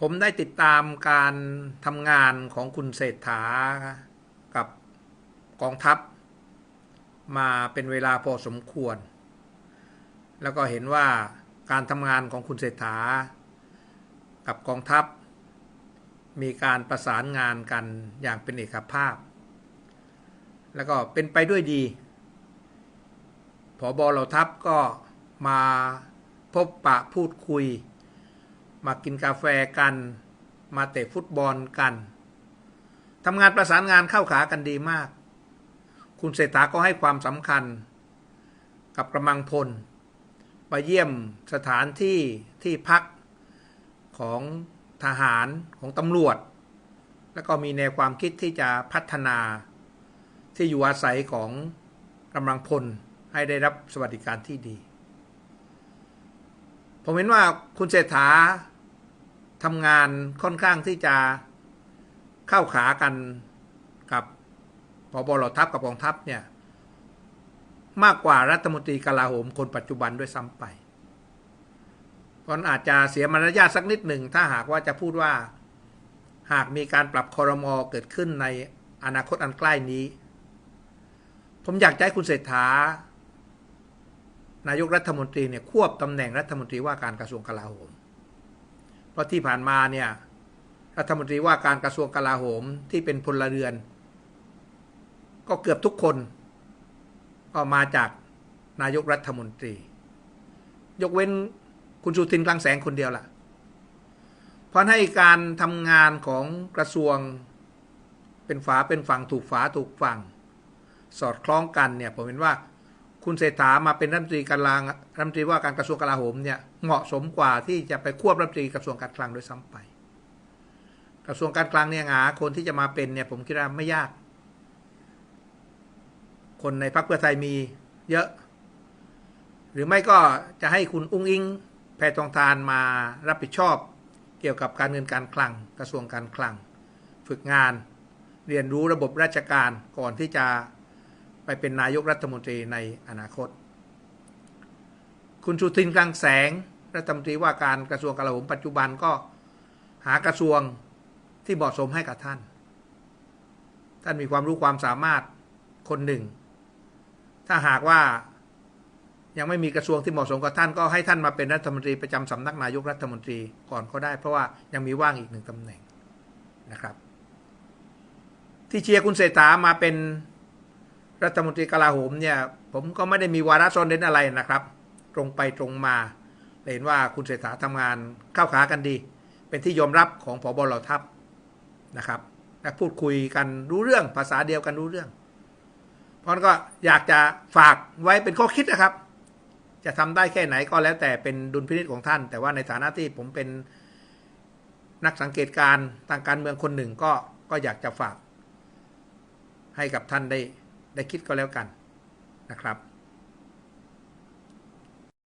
ผมได้ติดตามการทำงานของคุณเศรษฐากับกองทัพ มาเป็นเวลาพอสมควร แล้วก็เห็นว่าการทำงานของคุณเศรษฐา กับกองทัพ มีการประสานงานกันอย่างเป็นเอกภาพ แล้วก็เป็นไปด้วยดีผอบอเหล่าทัพก็มาพบปะพูดคุย มากินกาแฟกัน มาเตะฟุตบอลกันทำงานประสานงานเข้าขากันดีมาก คุณเศรษฐาก็ให้ความสำคัญ กับกำลังพลไปเยี่ยมสถานที่ที่พักของทหารของตำรวจ แล้วก็มีแนวความคิดที่จะพัฒนาที่อยู่อาศัยของกำลังพลให้ได้รับสวัสดิการที่ดี ผมเห็นว่าคุณเศรษฐา ทำงานค่อนข้างที่จะเข้าขากันกับพบเหล่าทัพกับกองทัพเนี่ยมากกว่ารัฐมนตรีกลาโหมคนปัจจุบันด้วยซ้ำไปเพราะอาจจะเสียมารยาทสักนิดหนึ่งถ้าหากว่าจะพูดว่าหากมีการปรับคอรมอเกิดขึ้นในอนาคตอันใกล้นี้ ผมอยากให้คุณเศรษฐานายกรัฐมนตรีเนี่ยควบตำแหน่งรัฐมนตรีว่าการกระทรวงกลาโหม ราะที่ผ่านมาเนี่ยรัฐมนตรีว่าการกระทรวงกลาโหมที่เป็นพลเรือน ก็เกือบทุกคนก็มาจากนายกรัฐมนตรี ยกเว้นคุณสุทินคลังแสงคนเดียวล่ะ เพราะให้การทำงานของกระทรวงเป็นฝาเป็นฝั่งถูกฝาถูกฝั่ง สอดคล้องกันเนี่ยผมเห็นว่า คุณเศรษฐามาเป็นรัฐมนตรีการลางรัฐมนตรีว่าการกระทรวงกลาโหมเนี่ยเหมาะสมกว่าที่จะไปควบรัฐมนตรีกระทรวงการคลังด้วยซ้ำไป กระทรวงการคลังเนี่ยหาคนที่จะมาเป็นเนี่ยผมคิดว่าไม่ยาก คนในพรรคเพื่อไทยมีเยอะ หรือไม่ก็จะให้คุณอุ้งอิงแพทองทานมารับผิดชอบเกี่ยวกับการเงินการคลัง กระทรวงการคลัง ฝึกงาน เรียนรู้ระบบราชการก่อนที่จะ ไปเป็นนายกรัฐมนตรีในอนาคต คุณสุทินคลังแสงรัฐมนตรีว่าการกระทรวงกลาโหมปัจจุบันก็หากระทรวงที่เหมาะสมให้กับท่าน ท่านมีความรู้ความสามารถคนหนึ่ง ถ้าหากว่ายังไม่มีกระทรวงที่เหมาะสมกับท่านก็ให้ท่านมาเป็นรัฐมนตรีประจำสำนักนายกรัฐมนตรีก่อนก็ได้ เพราะว่ายังมีว่างอีกหนึ่งตำแหน่งนะครับ ที่เชียร์คุณเศรษฐามาเป็น รัฐมนตรีกลาโหมเนี่ยผมก็ไม่ได้มีวาระซ่อนเร้นอะไรนะครับ ตรงไปตรงมา เห็นว่าคุณเศรษฐาทำงานเข้าขากันดี เป็นที่ยอมรับของผบเหล่าทัพนะครับและพูดคุยกันรู้เรื่องภาษาเดียวกันรู้เรื่อง เพราะนั้นก็อยากจะฝากไว้เป็นข้อคิดนะครับ จะทำได้แค่ไหนก็แล้วแต่เป็นดุลพินิจของท่าน แต่ว่าในฐานะที่ผมเป็นนักสังเกตการทางการเมืองคนหนึ่งก็ก็อยากจะฝากให้กับท่านได้ ได้คิดก็แล้วกันนะครับ